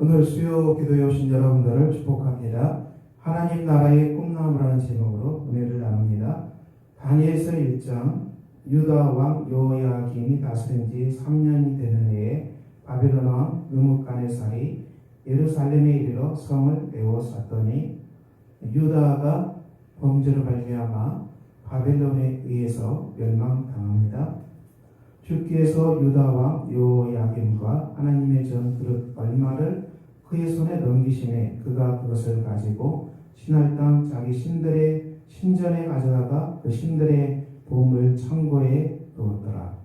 오늘 수요 기도에 오신 여러분들을 축복합니다. 하나님 나라의 꿈나무라는 제목으로 은혜를 나눕니다. 다니엘서 1장 유다 왕 요야김이 다스린 지 3년이 되는 해에 바벨론 왕 느무갓네살이 예루살렘에 이르러 성을 에워쌌더니 유다가 범죄를 발휘하마 바벨론에 의해서 멸망당합니다. 주께서 유다 왕 요야김과 하나님의 전 그릇 얼마를 그의 손에 넘기심에 그가 그것을 가지고 신할 땅 자기 신들의 신전에 가져다가 그 신들의 보물 창고에 두었더라.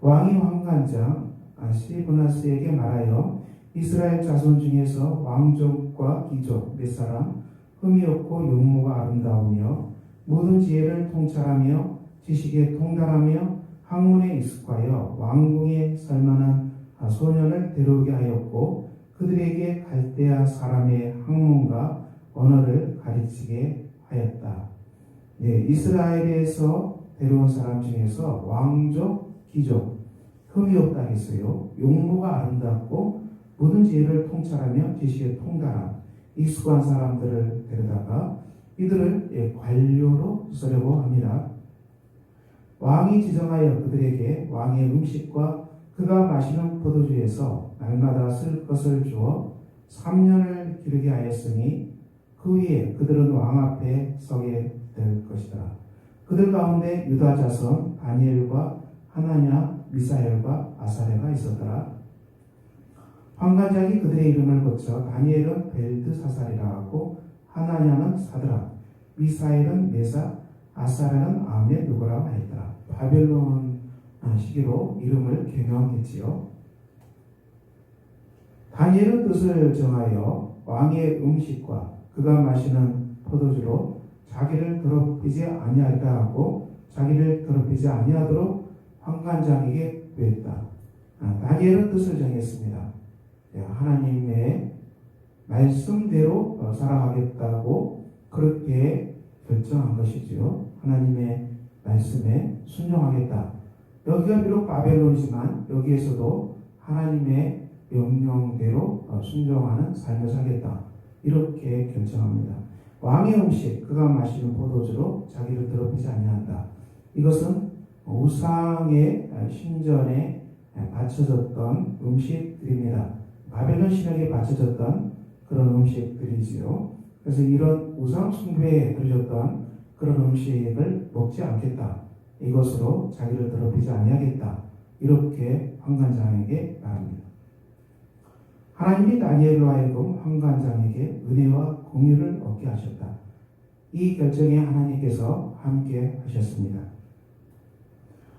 왕이 황관장 시브나스에게 말하여 이스라엘 자손 중에서 왕족과 귀족 몇 사람 흠이 없고 용모가 아름다우며 모든 지혜를 통찰하며 지식에 통달하며 학문에 익숙하여 왕궁에 살만한 소년을 데려오게 하였고 그들에게 갈대아 사람의 학문과 언어를 가르치게 하였다. 예, 이스라엘에서 데려온 사람 중에서 왕족, 귀족, 흠이 없다 했어요. 용모가 아름답고 모든 지혜를 통찰하며 지식에 통달한 익숙한 사람들을 데려다가 이들을 예, 관료로 쓰려고 합니다. 왕이 지정하여 그들에게 왕의 음식과 그가 마시는 포도주에서 날마다 쓸 것을 주어 3년을 기르게 하였으니 그 후에 그들은 왕 앞에 서게 될 것이다. 그들 가운데 유다 자손 다니엘과 하나냐, 미사엘과 아사레가 있었더라. 황관장이 그들의 이름을 고쳐 다니엘은 벨드사살이라 하고 하나냐는 사드라, 미사엘은 메사, 아사라는 아메 누구라고 하였더라. 바벨론 시기로 이름을 개명했지요. 다니엘은 뜻을 정하여 왕의 음식과 그가 마시는 포도주로 자기를 더럽히지 아니하리라 하고 자기를 더럽히지 아니하도록 황관장에게 구했다. 아, 다니엘은 뜻을 정했습니다. 예, 하나님의 말씀대로 어, 살아가겠다고 그렇게 결정한 것이지요. 하나님의 말씀에 순종하겠다. 여기가 비록 바벨론이지만 여기에서도 하나님의 명령대로 어, 순종하는 삶을 살겠다. 이렇게 결정합니다. 왕의 음식, 그가 마시는 포도주로 자기를 더럽히지 아니한다. 이것은 우상의 신전에 바쳐졌던 음식들입니다. 바벨론 신에게 바쳐졌던 그런 음식들이지요. 그래서 이런 우상 숭배에 들어졌던 그런 음식을 먹지 않겠다. 이것으로 자기를 더럽히지 아니하겠다. 이렇게 황관장에게 말합니다. 하나님이 다니엘로 하여금 황관장에게 은혜와 공유를 얻게 하셨다. 이 결정에 하나님께서 함께 하셨습니다.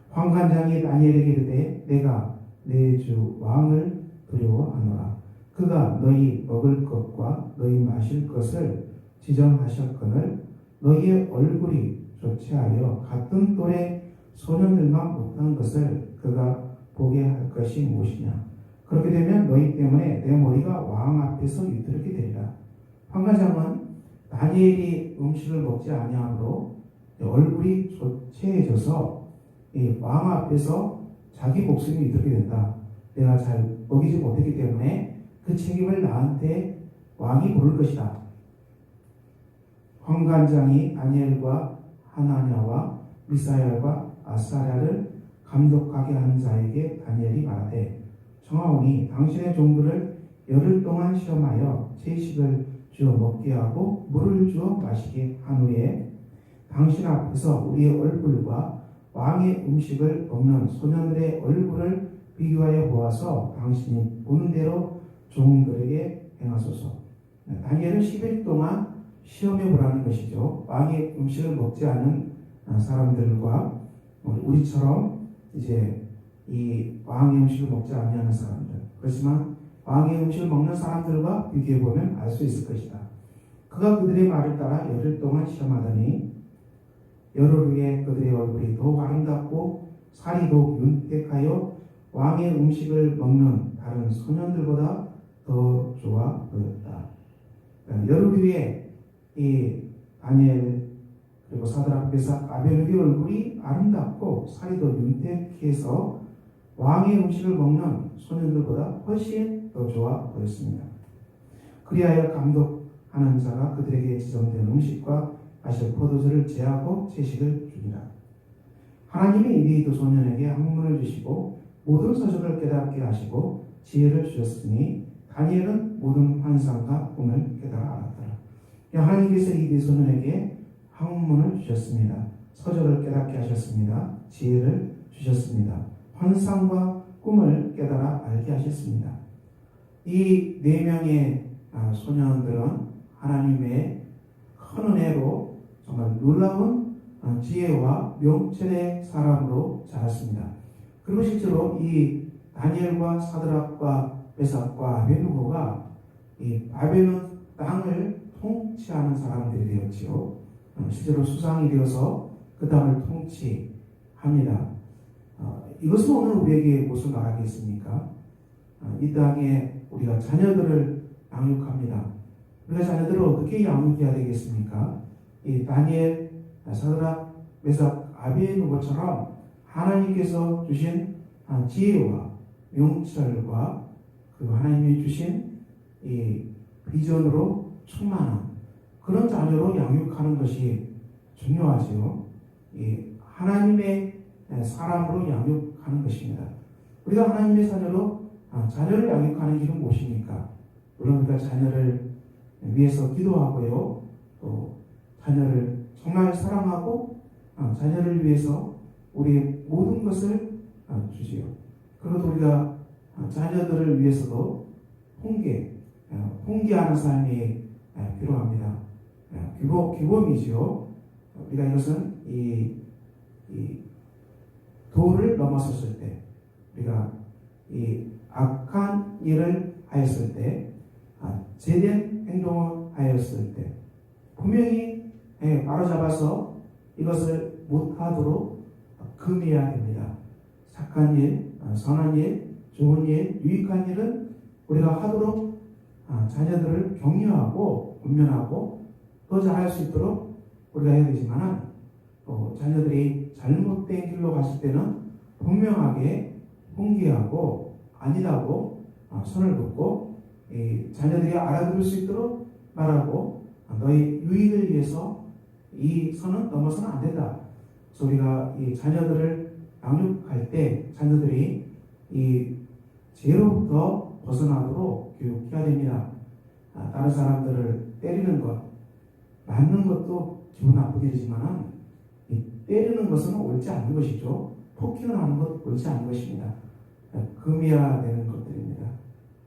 황관장이 다니엘에게 이르되 내가 내 주 왕을 두려워하노라. 그가 너희 먹을 것과 너희 마실 것을 지정하셨거늘 너희의 얼굴이 좋지 하여 같은 또래 소년들만 못한 것을 그가 보게 할 것이 무엇이냐. 그렇게 되면 너희 때문에 내 머리가 왕 앞에서 위태롭게 되리라. 황가장은 다니엘이 음식을 먹지 아니하므로 얼굴이 조체해져서 왕 앞에서 자기 목숨이 위태롭게 된다. 내가 잘 먹이지 못했기 때문에 그 책임을 나한테 왕이 물을 것이다. 황관장이 다니엘과 하나냐와 미사엘과 아사랴를 감독하게 하는 자에게 다니엘이 말하되 청하오니 당신의 종들을 열흘 동안 시험하여 채식을 주어 먹게 하고 물을 주어 마시게 한 후에 당신 앞에서 우리의 얼굴과 왕의 음식을 먹는 소년들의 얼굴을 비교하여 보아서 당신이 보는 대로 종들에게 행하소서. 다니엘은 10일 동안 시험해 보라는 것이죠. 왕의 음식을 먹지 않은 사람들과 우리처럼 이제 이 왕의 음식을 먹지 아니하는 사람들. 그렇지만 왕의 음식을 먹는 사람들과 비교해 보면 알 수 있을 것이다. 그가 그들의 말을 따라 열흘 동안 시험하더니 열흘 후에 그들의 얼굴이 더욱 아름답고 살이 더욱 윤택하여 왕의 음식을 먹는 다른 소년들보다 더 좋아 보였다. 열흘 후에 이 다니엘 그리고 사드락 베삭 아벨의 얼굴이 아름답고 살이 더 윤택해서 왕의 음식을 먹는 소년들보다 훨씬 더 좋아 보였습니다. 그리하여 감독하는 자가 그들에게 지정된 음식과 마실 포도주를 제하고 채식을 주니라. 하나님이 이리도 소년에게 학문을 주시고 모든 서적을 깨닫게 하시고 지혜를 주셨으니 다니엘은 모든 환상과 꿈을 깨달아 알았더라. 하나님께서 이리 소년에게 학문을 주셨습니다. 서적을 깨닫게 하셨습니다. 지혜를 주셨습니다. 환상과 꿈을 깨달아 알게 하셨습니다. 이 네 명의 아, 소년들은 하나님의 큰 은혜로 정말 놀라운 아, 지혜와 명철의 사람으로 자랐습니다. 그리고 실제로 이 다니엘과 사드락과 메삭과 아베누고가 이 바벨론 땅을 통치하는 사람들이 되었지요. 어, 실제로 수상이 되어서 그 땅을 통치합니다. 어, 이것은 오늘 우리에게 무슨 말하겠습니까? 어, 이 땅에 우리가 자녀들을 양육합니다. 우리가 자녀들을 어떻게 양육해야 되겠습니까? 이 다니엘, 사드락, 메삭, 아비에누고처럼 하나님께서 주신 지혜와 명철과 그 하나님이 주신 이 비전으로 충만한 그런 자녀로 양육하는 것이 중요하지요. 이 하나님의 사람으로 양육 하는 것입니다. 우리가 하나님의 자녀로 아, 자녀를 양육하는 길은 무엇입니까? 물론 우리가 자녀를 위해서 기도하고요. 또 자녀를 정말 사랑하고 아, 자녀를 위해서 우리 모든 것을 아, 주지요. 그리고 우리가 자녀들을 위해서도 홍계, 홍계하는 삶이 필요합니다. 규범, 규범이지요. 우리가 이것은 이, 이 도를 넘어섰을 때, 우리가 이 악한 일을 하였을 때, 아, 제된 행동을 하였을 때, 분명히 예, 바로잡아서 이것을 못하도록 금해야 됩니다. 착한 일, 아, 선한 일, 좋은 일, 유익한 일은 우리가 하도록 아, 자녀들을 격려하고 훈련하고 더 잘할 수 있도록 우리가 해야 되지만 또 자녀들이 잘못된 길로 갔을 때는 분명하게 홍기하고 아니라고 아, 손을 긋고 자녀들이 알아들을 수 있도록 말하고 너희 유익을 위해서 이 선은 넘어서는 안 된다. 그래서 우리가 이 자녀들을 양육할 때 자녀들이 이 죄로부터 벗어나도록 교육해야 됩니다. 아, 다른 사람들을 때리는 것, 맞는 것도 기분 나쁘게 되지만 때리는 것은 옳지 않은 것이죠. 폭행을 하는 것 옳지 않은 것입니다. 금해야 되는 것들입니다.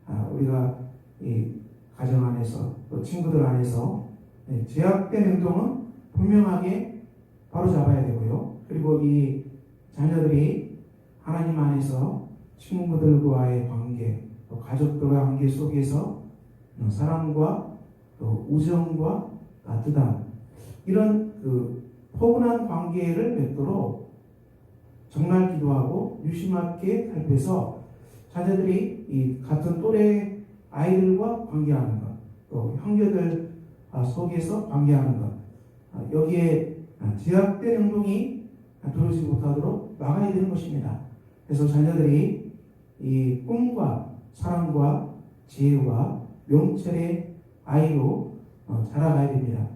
아, 우리가 이 가정 안에서 또 친구들 안에서 네, 제약된 행동은 분명하게 바로 잡아야 되고요. 그리고 이 자녀들이 하나님 안에서 친구들과의 관계, 또 가족들과의 관계 속에서 사랑과 또 우정과 따뜻함 이런 그 포근한 관계를 맺도록 정말 기도하고 유심하게 살펴서 자녀들이 이 같은 또래 아이들과 관계하는 것, 또 형제들 속에서 관계하는 것, 아, 여기에 제약된 행동이 들어오지 못하도록 막아야 되는 것입니다. 그래서 자녀들이 이 꿈과 사랑과 지혜와 명철의 아이로 어, 자라가야 됩니다.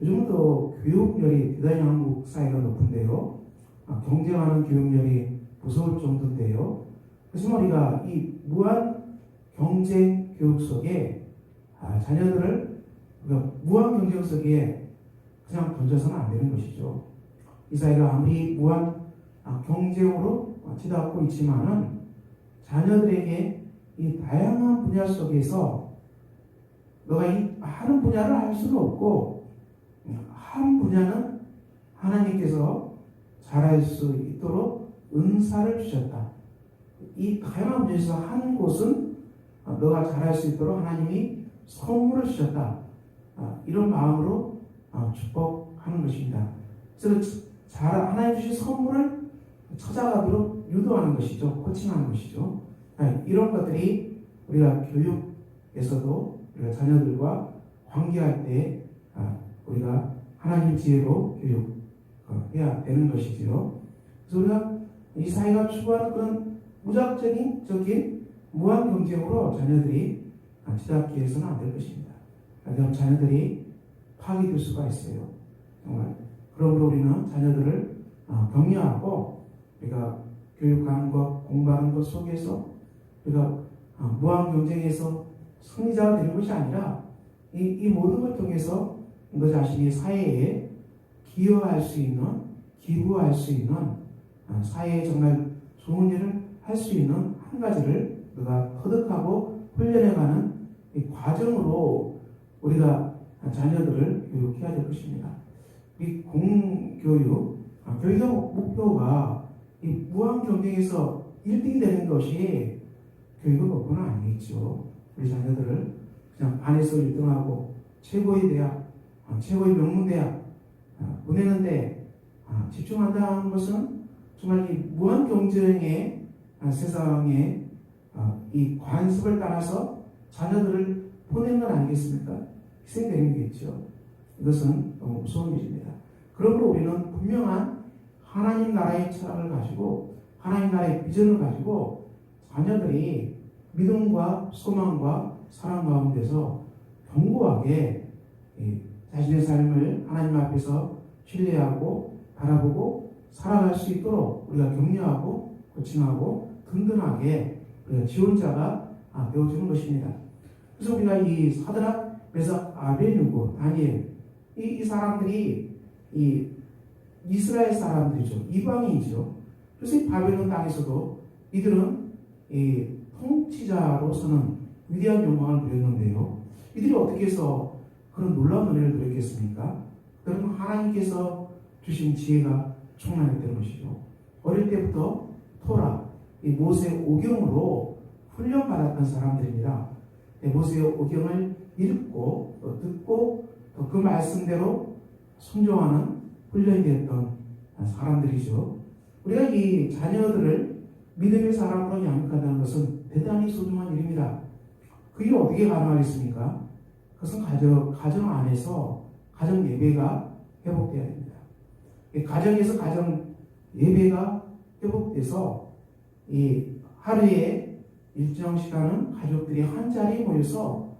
요즘은 또 교육열이 대단히 한국 사회가 높은데요. 아, 경쟁하는 교육열이 무서울 정도인데요. 그래서 우리가 이 무한 경쟁 교육 속에 아, 자녀들을 무한 경쟁 속에 그냥 던져서는 안 되는 것이죠. 이 사회가 아무리 무한 아, 경쟁으로 치닫고 있지만은 자녀들에게 이 다양한 분야 속에서 너가 이 많은 분야를 할 수는 없고 한 분야는 하나님께서 잘할 수 있도록 은사를 주셨다. 이 다양한 분야에서 한 곳은 너가 잘할 수 있도록 하나님이 선물을 주셨다. 이런 마음으로 축복하는 것입니다. 그래서 잘 하나님 주신 선물을 찾아가도록 유도하는 것이죠. 코칭하는 것이죠. 이런 것들이 우리가 교육에서도 우리가 자녀들과 관계할 때 우리가 하나님 지혜로 교육해야 되는 것이지요. 그래서 우리가 이 사회가 추구하는 그런 무작정인 적인 무한 경쟁으로 자녀들이 뒤닫기 해서는 안 될 것입니다. 그럼 자녀들이 파괴될 수가 있어요. 정말. 그러므로 우리는 자녀들을 어, 격려하고 우리가 교육하는 것, 공부하는 것 속에서 우리가 어, 무한 경쟁에서 승리자가 되는 것이 아니라 이, 이 모든 걸 통해서 너 자신이 사회에 기여할 수 있는, 기부할 수 있는 어, 사회에 정말 좋은 일을 할 수 있는 한 가지를 너가 터득하고 훈련해가는 이 과정으로 우리가 자녀들을 교육해야 될 것입니다. 이 공교육, 아, 교육의 목표가 이 무한 경쟁에서 1등이 되는 것이 교육의 목표는 아니겠죠. 우리 자녀들을 그냥 반에서 1등하고 최고의 대학, 아, 최고의 명문대학 아, 보내는데 아, 집중한다는 것은 정말 이 무한 경쟁의 아, 세상에 아, 이 관습을 따라서 자녀들을 보내는 건 아니겠습니까? 희생되는 게 있죠. 이것은 너무 무서운 일입니다. 그러므로 우리는 분명한 하나님 나라의 철학을 가지고 하나님 나라의 비전을 가지고 자녀들이 믿음과 소망과 사랑 가운데서 견고하게 이 자신의 삶을 하나님 앞에서 신뢰하고 바라보고 살아갈 수 있도록 우리가 격려하고 코칭하고 든든하게 우리가 지원자가 아, 되어주는 것입니다. 그래서 우리가 이 사드락, 메삭, 아베누고, 다니엘 이, 이 사람들이 이 이스라엘 사람들이죠. 이방인이죠. 그래서 이 바벨론 땅에서도 이들은 이 통치자로서는 위대한 영광을 누렸는데요. 이들이 어떻게 해서 그런 놀라운 은혜를 누렸겠습니까? 여러분 하나님께서 주신 지혜가 충만했기 때문이죠. 어릴 때부터 토라, 이 모세 오경으로 훈련받았던 사람들입니다. 모세 오경을 읽고 또 듣고 또 그 말씀대로 순종하는 훈련이 되었던 사람들이죠. 우리가 이 자녀들을 믿음의 사람으로 양육한다는 것은 대단히 소중한 일입니다. 그게 어떻게 가능하겠습니까? 그것은 가정, 가정 안에서 가정 예배가 회복되어야 됩니다. 가정에서 가정 예배가 회복돼서 이 하루에 일정 시간은 가족들이 한 자리에 모여서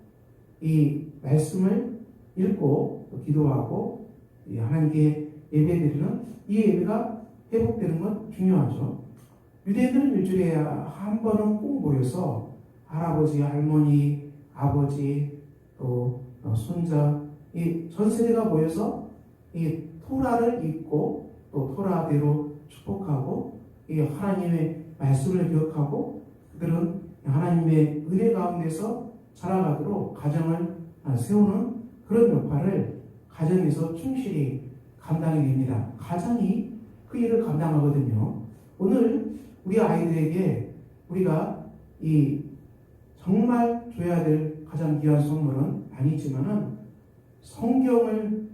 이 말씀을 읽고 또 기도하고 이 하나님께 예배드리는 이 예배가 회복되는 것 중요하죠. 유대인들은 일주일에 한 번은 꼭 모여서 할아버지, 할머니, 아버지, 또 손자, 이 전 세대가 모여서 이 토라를 읽고 또 토라대로 축복하고 이 하나님의 말씀을 기억하고 그들은 하나님의 은혜 가운데서 살아가도록 가정을 세우는 그런 역할을 가정에서 충실히 감당이 됩니다. 가장이 그 일을 감당하거든요. 오늘 우리 아이들에게 우리가 이 정말 줘야 될 가장 귀한 선물은 아니지만은 성경을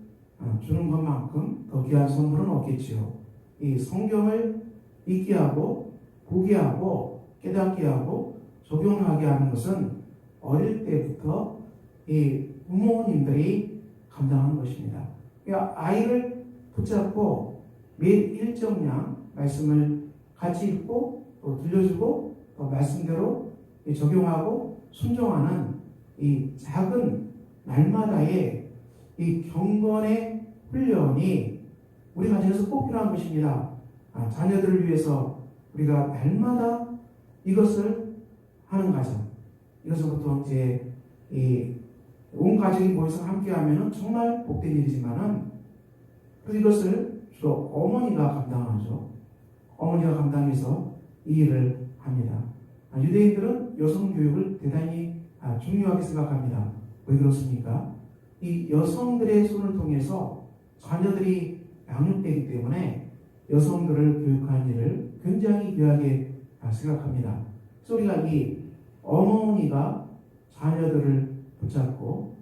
주는 것만큼 더 귀한 선물은 없겠지요. 이 성경을 읽게 하고 보게 하고 깨닫게 하고 적용하게 하는 것은 어릴 때부터 이 부모님들이 감당하는 것입니다. 그러니까 아이를 붙잡고 매일 일정량 말씀을 같이 읽고 또 들려주고 또 말씀대로 적용하고 순종하는 이 작은 날마다의 이 경건의 훈련이 우리 가정에서 꼭 필요한 것입니다. 아, 자녀들을 위해서 우리가 날마다 이것을 하는 가정. 이것은 보통 이제 온 가족이 모여서 함께 하면 정말 복된 일이지만은 이것을 주로 어머니가 감당하죠. 어머니가 감당해서 이 일을 합니다. 아, 유대인들은 여성 교육을 대단히 아, 중요하게 생각합니다. 왜 그렇습니까? 이 여성들의 손을 통해서 자녀들이 양육되기 때문에 여성들을 교육하는 일을 굉장히 귀하게 아, 생각합니다. 그래서 우리가 이 어머니가 자녀들을 붙잡고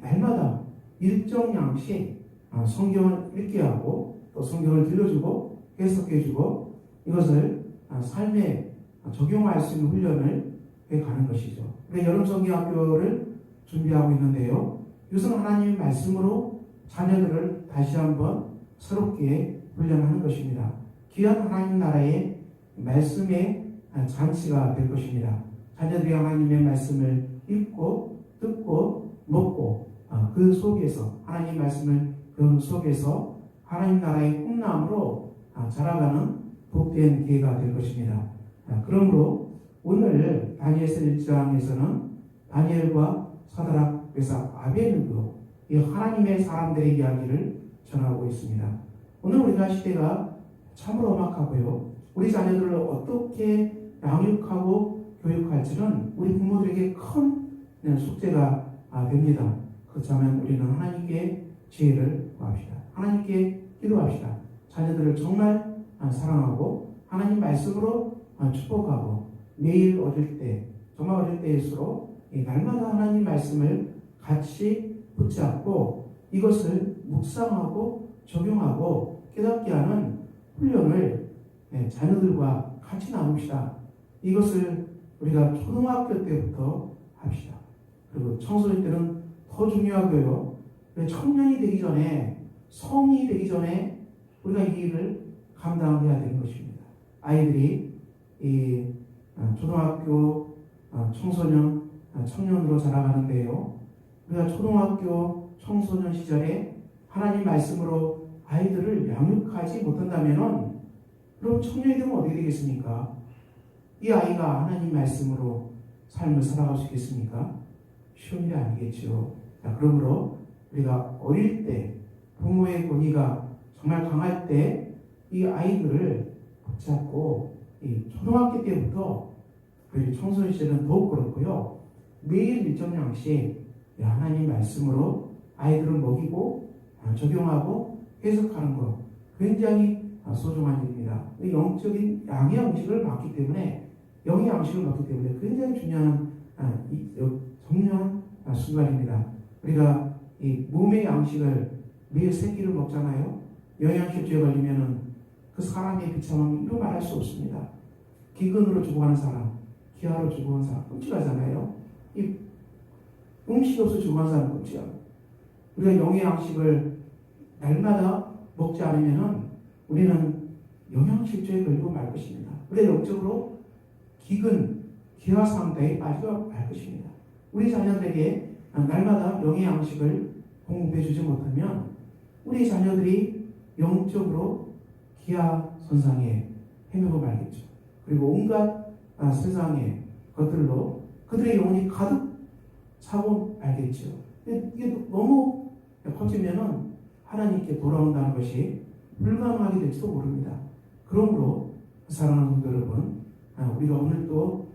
날마다 일정 양씩 성경을 읽게 하고 또 성경을 들려주고 해석해주고 이것을 삶에 적용할 수 있는 훈련을 해 가는 것이죠. 우리 여름 성경학교를 준비하고 있는데요. 이것은 하나님의 말씀으로 자녀들을 다시 한번 새롭게 훈련하는 것입니다. 귀한 하나님 나라의 말씀의 잔치가 될 것입니다. 자녀들이 하나님의 말씀을 읽고 듣고 먹고 어, 그 속에서 하나님 말씀을 배우는 속에서 하나님 나라의 꿈나무로 아, 자라가는 복된 기회가 될 것입니다. 아, 그러므로 오늘 다니엘서 1장에서는 다니엘과 사드락, 메삭, 아벨르고 이 하나님의 사람들의 이야기를 전하고 있습니다. 오늘 우리가 시대가 참으로 험악하고요. 우리 자녀들을 어떻게 양육하고 교육할지는 우리 부모들에게 큰 숙제가 아, 됩니다. 그렇다면 우리는 하나님께 지혜를 구합시다. 하나님께 기도합시다. 자녀들을 정말 아, 사랑하고 하나님 말씀으로 아, 축복하고 매일 어릴 때 정말 어릴 때일수록 이 날마다 하나님 말씀을 같이 붙잡고 이것을 묵상하고 적용하고 깨닫게 하는 훈련을 예, 자녀들과 같이 나눕시다. 이것을 우리가 초등학교 때부터 합시다. 그리고 청소년 때는 더 중요하고요. 청년이 되기 전에 성이 되기 전에 우리가 이 일을 감당해야 되는 것입니다. 아이들이 이 어, 초등학교 어, 청소년 어, 청년으로 자라가는데요. 우리가 초등학교 청소년 시절에 하나님 말씀으로 아이들을 양육하지 못한다면은 그럼 청년이 되면 어떻게 되겠습니까? 이 아이가 하나님 말씀으로 삶을 살아갈 수 있겠습니까? 쉬운 일이 아니겠죠. 자, 그러므로 우리가 어릴 때 부모의 권위가 정말 강할 때 이 아이들을 붙잡고 이 초등학교 때부터 그리고 청소년 시절은 더욱 그렇고요. 매일 일정 양씩 하나님 말씀으로 아이들을 먹이고 아, 적용하고 해석하는 것 굉장히 아, 소중한 일입니다. 영적인 양의 양식을 받기 때문에 영의 양식을 받기 때문에 굉장히 중요한 아, 중요한 순간입니다. 우리가 이 몸의 양식을 매일 세 끼를 먹잖아요. 영양실조에 걸리면은 그 사람의 비참함이 이루 말할 수 없습니다. 기근으로 죽어가는 사람, 기아로 죽어가는 사람 끔찍하잖아요. 이 음식이 없어 죽어가는 사람 끔찍하고 우리가 영의 양식을 날마다 먹지 않으면은 우리는 영양실조에 걸리고 말 것입니다. 우리가 영적으로 기근, 기아 상태에 빠지고 말 것입니다. 우리 자녀들에게 날마다 영의 양식을 공급해 주지 못하면 우리 자녀들이 영적으로 기아 선상에 헤매고 말겠죠. 그리고 온갖 아, 세상의 것들로 그들의 영혼이 가득 차고 말겠죠. 이게 너무 커지면은 하나님께 돌아온다는 것이 불가능하게 될지도 모릅니다. 그러므로 사랑하는 성도 여러분, 아, 우리가 오늘 또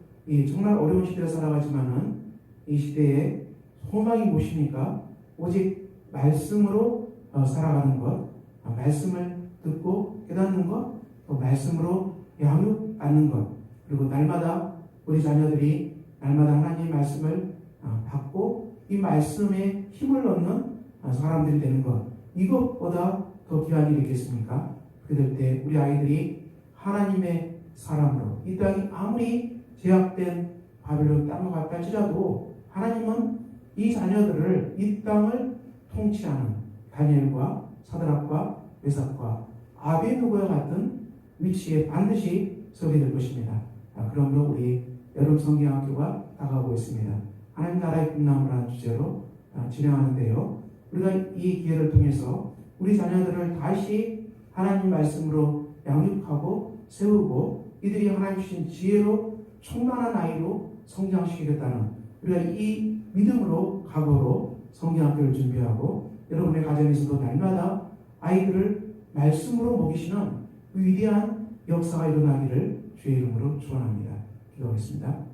정말 어려운 시대에 살아가지만은 이 시대에 소망이 무엇입니까? 오직 말씀으로 어, 살아가는 것, 아, 말씀을 듣고 깨닫는 것, 또 말씀으로 양육받는 것, 그리고 날마다 우리 자녀들이 날마다 하나님의 말씀을 어, 받고 이 말씀에 힘을 얻는 어, 사람들이 되는 것, 이것보다 더 귀한 일이 있겠습니까? 그럴 때 우리 아이들이 하나님의 사람으로 이 땅이 아무리 제약된 바벨론 땅으로 갔다 할지라도 하나님은 이 자녀들을 이 땅을 통치하는 다니엘과 사드락과 메삭과 아베누고와 같은 위치에 반드시 서게 될 것입니다. 그러므로 우리 여름 성경학교가 다가오고 있습니다. 하나님 나라의 꿈나무라는 주제로 아, 진행하는데요. 우리가 이 기회를 통해서 우리 자녀들을 다시 하나님 말씀으로 양육하고 세우고 이들이 하나님 주신 지혜로 충만한 아이로 성장시키겠다는 우리가 이 믿음으로 각오로 성경학교를 준비하고 여러분의 가정에서도 날마다 아이들을 말씀으로 먹이시는 그 위대한 역사가 일어나기를 주의 이름으로 축원합니다. 기도하겠습니다.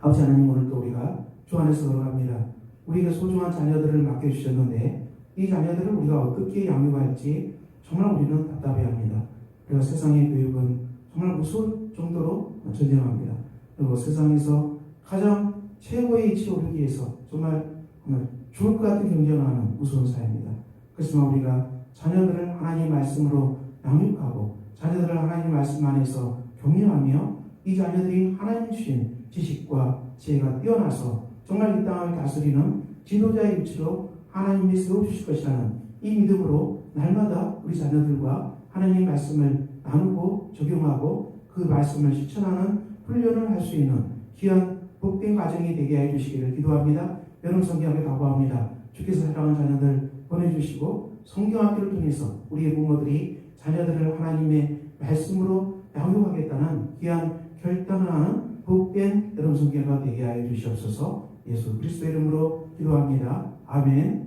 아버지 하나님 오늘 또 우리가 주 안에서 걸어갑니다. 우리가 소중한 자녀들을 맡겨주셨는데 이 자녀들을 우리가 어떻게 양육할지 정말 우리는 답답해합니다. 그리고 세상의 교육은 정말 무서울 정도로 전쟁합니다. 그리고 세상에서 가장 최고의 위치에 오르기 위해서 정말, 정말 죽을 것 같은 경쟁을 하는 무서운 사회입니다. 그렇지만 우리가 자녀들을 하나님 말씀으로 양육하고 자녀들을 하나님 말씀 안에서 격려하며 이 자녀들이 하나님 주신 지식과 지혜가 뛰어나서 정말 이 땅을 다스리는 지도자의 위치로 하나님이 세워주실 것이라는 이 믿음으로 날마다 우리 자녀들과 하나님의 말씀을 나누고 적용하고 그 말씀을 실천하는 훈련을 할 수 있는 귀한 복된 가정이 되게 해 주시기를 기도합니다. 여러분 성경하게祷告합니다. 주께서 사랑하는 자녀들 보내주시고 성경학교를 통해서 우리의 부모들이 자녀들을 하나님의 말씀으로 양육하겠다는 귀한 결단을 하는 복된 여러분 성경가 되게 하여 주시옵소서 예수 그리스도 이름으로 기도합니다. 아멘.